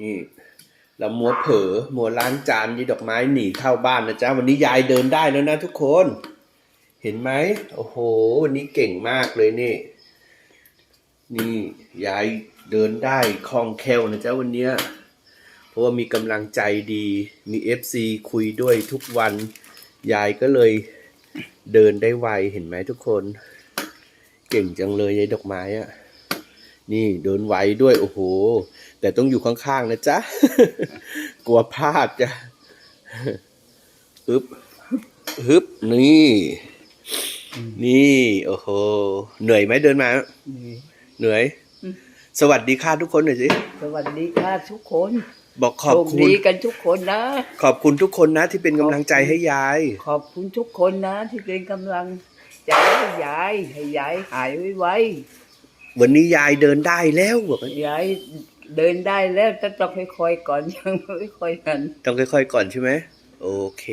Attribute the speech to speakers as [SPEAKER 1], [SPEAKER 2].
[SPEAKER 1] นี่เรามัวเผลอมัวล้างจานยีดอกไม้หนีเข้าบ้านนะจ๊ะวันนี้ยายเดินได้แล้วนะทุกคน เห็นไหมโอ้โห วันนี้เก่งมากเลยนี่นี่ยายเดินได้คล่องแคล่วนะจ๊ะวันเนี้ยเพราะว่ามีกำลังใจดีมีเอฟซีคุยด้วยทุกวันยายก็เลยเดินได้ไวเห็นไหมทุกคน เก่งจังเลยยายดอกไม้อะ นี่เดินไวด้วยโอ้โห แต่ต้องอยู่ข้างๆนะจ๊ะ กลัวพลาดจ้ะฮึบฮึบนี่ นี่ โอ้โห เหนื่อยไหมเดินมา เหนื่อย
[SPEAKER 2] อืม
[SPEAKER 1] สวัสดีค่ะทุกคนหน่อยสิ
[SPEAKER 2] สวัสดีค่ะทุกคน
[SPEAKER 1] บอกขอบ
[SPEAKER 2] โชค
[SPEAKER 1] คุณ
[SPEAKER 2] ดีกันทุกคนนะ
[SPEAKER 1] ขอบคุณทุกคนนะ ที่เป็นกำลังใจให้ยาย
[SPEAKER 2] ขอบคุณทุกคนนะ ที่เป็นกำลังใจให้ยาย ให้ยายหายไว
[SPEAKER 1] วันนี้ยายเดินได้แล้วบอกว่า
[SPEAKER 2] ๆยายเดินได้แล้วจะต้องค่อยๆก่อนยังไม่ค่อยกัน
[SPEAKER 1] ต้องค่อยๆก่อนใช่ไหมโอเค